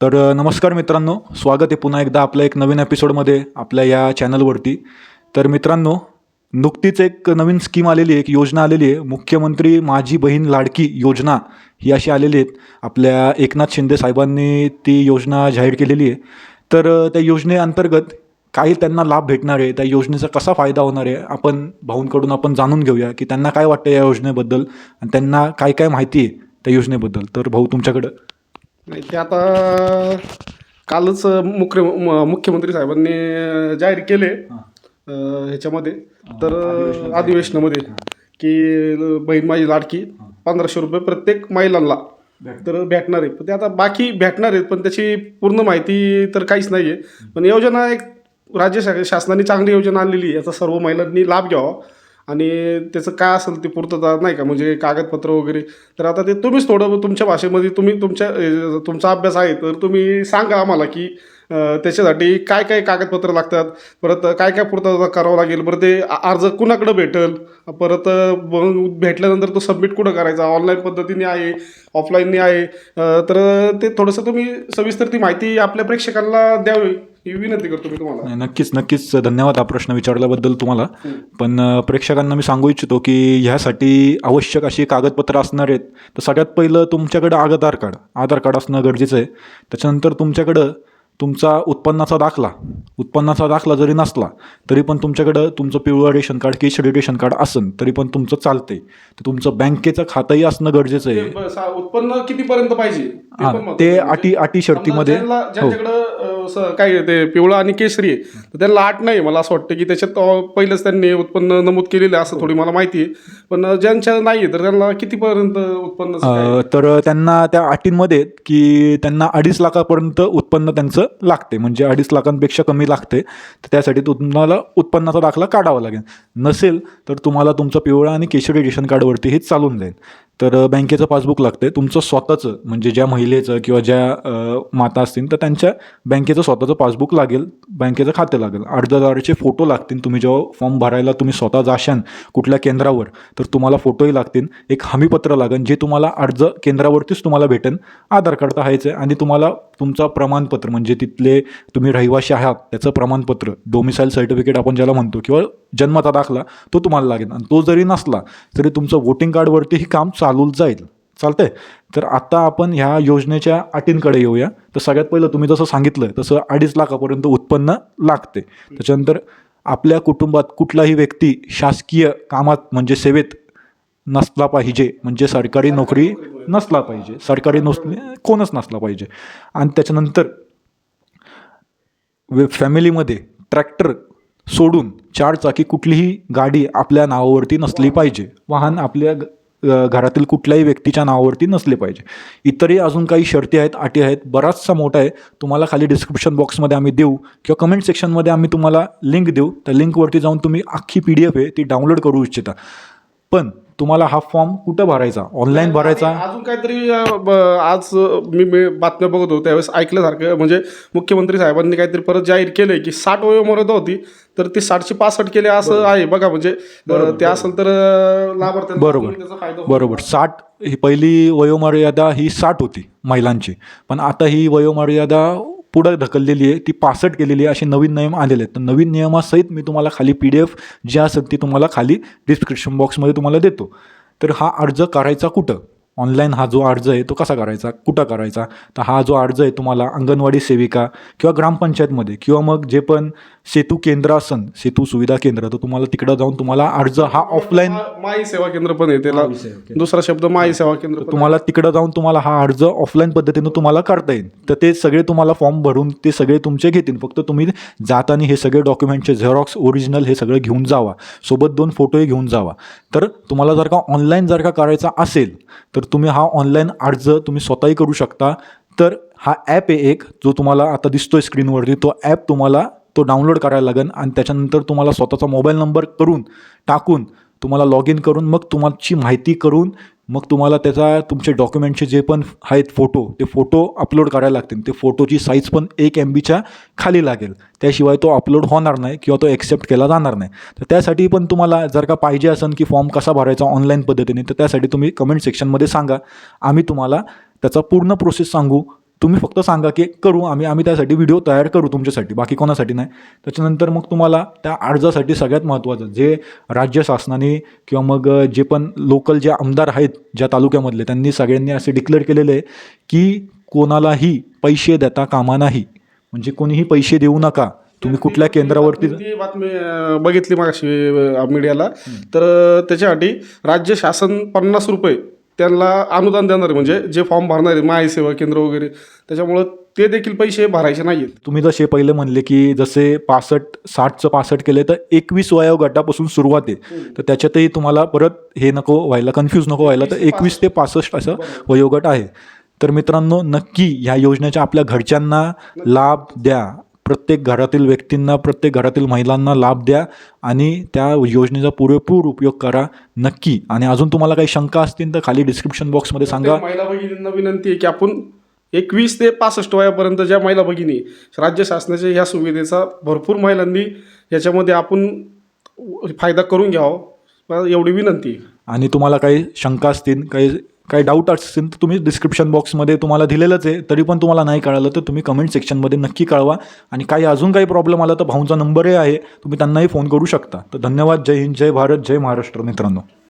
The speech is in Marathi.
तर नमस्कार मित्रांनो. स्वागत आहे पुन्हा एकदा आपल्या एक नवीन एपिसोडमध्ये आपल्या या चॅनलवरती तर मित्रांनो नुकतीच एक नवीन स्कीम आलेली आहे एक योजना आलेली आहे. मुख्यमंत्री माझी बहीण लाडकी योजना ही अशी आलेली आहेत. आपल्या एकनाथ शिंदे साहेबांनी ती योजना जाहीर केलेली आहे. तर त्या योजनेअंतर्गत काही त्यांना लाभ भेटणार आहे. त्या योजनेचा कसा फायदा होणार आहे आपण भाऊंकडून आपण जाणून घेऊया की त्यांना काय वाटतं या योजनेबद्दल आणि त्यांना काय काय माहिती आहे त्या योजनेबद्दल. तर भाऊ तुमच्याकडं. नाही ते आता कालच मुख्य मुख्यमंत्री साहेबांनी जाहीर केले अं, ह्याच्यामध्ये. तर अधिवेशनामध्ये. की बहीण माझी लाडकी पंधराशे रुपये प्रत्येक महिलांना तर भेटणार आहे. पण ते आता बाकी भेटणार आहेत पण त्याची पूर्ण माहिती तर काहीच नाही आहे पण योजना एक राज्य शा शासनाने चांगली योजना आणलेली आहे. याचा सर्व महिलांनी लाभ घ्यावा. आणि त्याचं काय असेल ते पूर्तता नाही का? म्हणजे कागदपत्र वगैरे. तर आता ते तुम्हीच थोडं तुमच्या भाषेमध्ये तुम्ही तुमच्या तुमचा अभ्यास आहे तर तुम्ही सांगा आम्हाला की त्याच्यासाठी काय काय कागदपत्र लागतात परत काय काय पूर्तता करावं लागेल परत ते अर्ज कुणाकडं भेटेल परत भेटल्यानंतर तो सबमिट कुठं करायचा? ऑनलाईन पद्धतीने आहे ऑफलाईनने आहे तर ते थोडंसं तुम्ही सविस्तर ती माहिती आपल्या प्रेक्षकांना द्यावी. ही विनंती करतो मी तुम्हाला. नाही, नक्कीच नक्कीच. धन्यवाद हा प्रश्न विचारल्याबद्दल तुम्हाला. पण अ, प्रेक्षकांना मी सांगू इच्छितो की ह्यासाठी आवश्यक अशी कागदपत्रं असणार आहेत. तर सगळ्यात पहिलं तुमच्याकडं आधार कार्ड. आधार कार्ड असणं गरजेचं आहे. त्याच्यानंतर तुमच्याकडं तुमचा उत्पन्नाचा दाखला उत्पन्नाचा दाखला जरी नसला तरी पण तुमच्याकडं तुमचं पिवळं रेशन कार्ड केशरी रेशन कार्ड असेल तरी पण तुमचं चालतंय. तर तुमचं बँकेचं खातंही असणं गरजेचं आहे. ते ब- सा- उत्पन्न कितीपर्यंत पाहिजे? ते हा, महत्त्वाचं ते आहे. अटी अटी शर्तीमध्ये ज्यांना- हो. ज्यांच्याकडं अं, स- काय ते पिवळा आणि केसरी आहे तर त्यांना आठ नाही. मला असं वाटतं की त्याच्यात अं, पहिलंच त्यांनी उत्पन्न नमूद केलेलं आहे असं थोडी मला माहिती आहे. पण ज्यांच्या नाही आहे तर त्यांना कितीपर्यंत उत्पन्न अ, तर त्यांना त्या अटींमध्ये की त्यांना अडीच लाखापर्यंत उत्पन्न त्यांचं लागते. म्हणजे अडीच लाखांपेक्षा कमी लागते. तर त्यासाठी तुम्हाला उत्पन्नाचा दाखला काढावा लागेल. नसेल तर तुम्हाला तुमचं पिवळा आणि केशरी रेशन कार्डवरती हे चालून जाईल. तर बँकेचं पासबुक लागते तुमचं स्वतःचं म्हणजे ज्या महिलेचं किंवा ज्या माता असतील तर त्यांच्या बँकेचं स्वतःचं पासबुक लागेल. बँकेचं खातं लागेल. अर्जदाराचे फोटो लागतील. तुम्ही जेव्हा फॉर्म भरायला तुम्ही स्वतः जाशान कुठल्या केंद्रावर तर तुम्हाला फोटोही लागतील. एक हमीपत्र लागेल जे तुम्हाला अर्ज केंद्रावरतीच तुम्हाला भेटेल. आधार कार्ड तर आहे. आणि तुम्हाला तुमचा प्रमाणपत्र म्हणजे तिथले तुम्ही रहिवासी आहात त्याचं प्रमाणपत्र डोमिसाईल सर्टिफिकेट आपण ज्याला म्हणतो किंवा जन्माचा दाखला तो तुम्हाला लागेल. आणि तो जरी नसला तरी तुमचं वोटिंग कार्डवरतीही काम चालू जाईल. चालतंय? तर आता आपण ह्या योजनेच्या अटींकडे येऊया. तर सगळ्यात पहिलं तुम्ही जसं सांगितलं तसं अडीच लाखापर्यंत उत्पन्न लागते. त्याच्यानंतर आपल्या कुटुंबात कुठलाही व्यक्ती शासकीय कामात म्हणजे सेवेत नसला पाहिजे. म्हणजे सरकारी नोकरी नसला पाहिजे. सरकारी नोकरी कोणच नसला पाहिजे. आणि त्याच्यानंतर वे फॅमिलीमध्ये ट्रॅक्टर सोडून चार चाकी कुठलीही गाडी आपल्या नावावरती नसली पाहिजे. वाहन आपल्या घरातील कुठल्याही व्यक्तीच्या नावावरती नसले पाहिजे. इतरही अजून काही शर्ती आहेत अटी आहेत बराचसा मोठा आहे. तुम्हाला खाली डिस्क्रिप्शन बॉक्समध्ये आम्ही देऊ किंवा कमेंट सेक्शनमध्ये आम्ही तुम्हाला लिंक देऊ. त्या लिंकवरती जाऊन तुम्ही अख्खी पी डी एफ आहे ती डाउनलोड करू इच्छिता. पण तुम्हाला हा फॉर्म कुठं भरायचा? ऑनलाईन भरायचा? अजून काहीतरी ब- आज मी मी बातम्या बघत होतो त्यावेळेस ऐकल्यासारखं म्हणजे मुख्यमंत्री साहेबांनी काहीतरी परत जाहीर केलंय की साठ वयोमर्यादा होती तर ती साठशे पासष्ट केले असं आहे बघा म्हणजे अं, ते असेल तर अं, लाभार्थ्यांना बरोबर. अजून त्याचा फायदा होईल. बरोबर. साठ ही पहिली वयोमर्यादा ही साठ होती महिलांची. पण आता ही वयोमर्यादा पुढं ढकललेली आहे ती पासष्ट केलेली आहे असे नवीन नियम आलेले आहेत. तर नवीन नियमासहित मी तुम्हाला खाली पी डी एफ जी असेल ती तुम्हाला खाली डिस्क्रिप्शन बॉक्समध्ये तुम्हाला देतो. तर हा अर्ज करायचा कुठं? ऑनलाईन हा जो अर्ज आहे तो कसा करायचा? कुठं करायचा? तर हा जो अर्ज आहे तुम्हाला अंगणवाडी सेविका किंवा ग्रामपंचायतमध्ये किंवा मग जे पण सेतू केंद्र असन सेतू सुविधा केंद्र तर तुम्हाला तिकडं जाऊन तुम्हाला अर्ज हा ऑफलाईन माई सेवा केंद्र पण आहे त्याला दुसरा शब्द माई सेवा केंद्र तुम्हाला तिकडं जाऊन तुम्हाला हा अर्ज ऑफलाईन पद्धतीनं तुम्हाला करता येईल. तर ते सगळे तुम्हाला फॉर्म भरून ते सगळे तुमचे घेतील. फक्त तुम्ही जाताना हे सगळे डॉक्युमेंटचे झेरॉक्स ओरिजिनल हे सगळं घेऊन जावा. सोबत दोन फोटोही घेऊन जावा. तर तुम्हाला जर का ऑनलाईन जर का करायचा असेल तर तुम्ही हा ऑनलाईन अर्ज तुम्ही स्वतःही करू शकता तर हा ॲप आहे एक जो तुम्हाला आता दिसतोय स्क्रीनवरती तो ॲप तुम्हाला तो डाउनलोड करायला लागेल आणि त्याच्यानंतर तुम्हाला स्वतःचा मोबाईल नंबर करून टाकून तुम्हाला लॉग इन करून मग तुमची माहिती करून मग तुम्हाला त्याचा तुमचे डॉक्युमेंटचे जे पण आहेत फोटो ते फोटो अपलोड करायला लागतील. ते फोटोची साईज पण एक एम बीच्या खाली लागेल. त्याशिवाय तो अपलोड होणार नाही किंवा तो एक्सेप्ट केला जाणार नाही. तर त्यासाठी पण तुम्हाला जर का पाहिजे असेल की फॉर्म कसा भरायचा ऑनलाईन पद्धतीने तर त्यासाठी तुम्ही कमेंट सेक्शनमध्ये सांगा. आम्ही तुम्हाला त्याचा पूर्ण प्रोसेस सांगू. तुम्ही फक्त सांगा की करू आम्ही आम्ही त्यासाठी व्हिडिओ तयार करू तुमच्यासाठी बाकी कोणासाठी नाही. त्याच्यानंतर मग तुम्हाला त्या अर्जासाठी सगळ्यात महत्त्वाचं जे राज्य शासनाने किंवा मग जे पण लोकल जे आमदार आहेत ज्या तालुक्यामधले त्यांनी सगळ्यांनी असे डिक्लेअर केलेले आहे की कोणालाही पैसे देता कामा नाही. म्हणजे कोणीही पैसे देऊ नका. तुम्ही कुठल्या केंद्रावरती बातमी बघितली मागाशी मीडियाला. तर त्याच्यासाठी राज्य शासन पन्नास रुपये त्यांना अनुदान देणार आहे. म्हणजे जे फॉर्म भरणार आहे माय सेवा केंद्र वगैरे. त्याच्यामुळं ते देखील पैसे भरायचे नाहीत तुम्ही जसे पहिले म्हणले की जसे पासष्ट साठचं पासष्ट केले तर एकवीस वयोगटापासून सुरुवात आहे. तर त्याच्यातही तुम्हाला परत हे नको व्हायला कन्फ्यूज नको व्हायला. तर एकवीस ते पासष्ट असं वयोगट आहे. तर मित्रांनो नक्की ह्या योजनेच्या आपल्या घरच्यांना लाभ द्या. प्रत्येक घरातील व्यक्तींना प्रत्येक घरातील महिलांना लाभ द्या आणि त्या योजनेचा पुरेपूर उपयोग करा नक्की. आणि अजून तुम्हाला काही शंका असतील तर खाली डिस्क्रिप्शन बॉक्समध्ये सांगा. महिला भगिनींना विनंती आहे की आपण एकवीस ते पासष्ट वयापर्यंत ज्या महिला भगिनी राज्य शासनाच्या ह्या सुविधेचा भरपूर महिलांनी याच्यामध्ये आपण फायदा करून घ्यावा. एवढी विनंती आणि तुम्हाला काही शंका असतील काही काही डाऊट असतील तर तुम्ही डिस्क्रिप्शन बॉक्समध्ये तुम्हाला दिलेलंच आहे तरी पण तुम्हाला नाही कळालं तर तुम्ही कमेंट सेक्शनमध्ये नक्की कळवा. आणि काही अजून काही प्रॉब्लेम आला तर भाऊंचा नंबरही आहे तुम्ही त्यांनाही फोन करू शकता. तर धन्यवाद. जय हिंद जय भारत जय महाराष्ट्र मित्रांनो.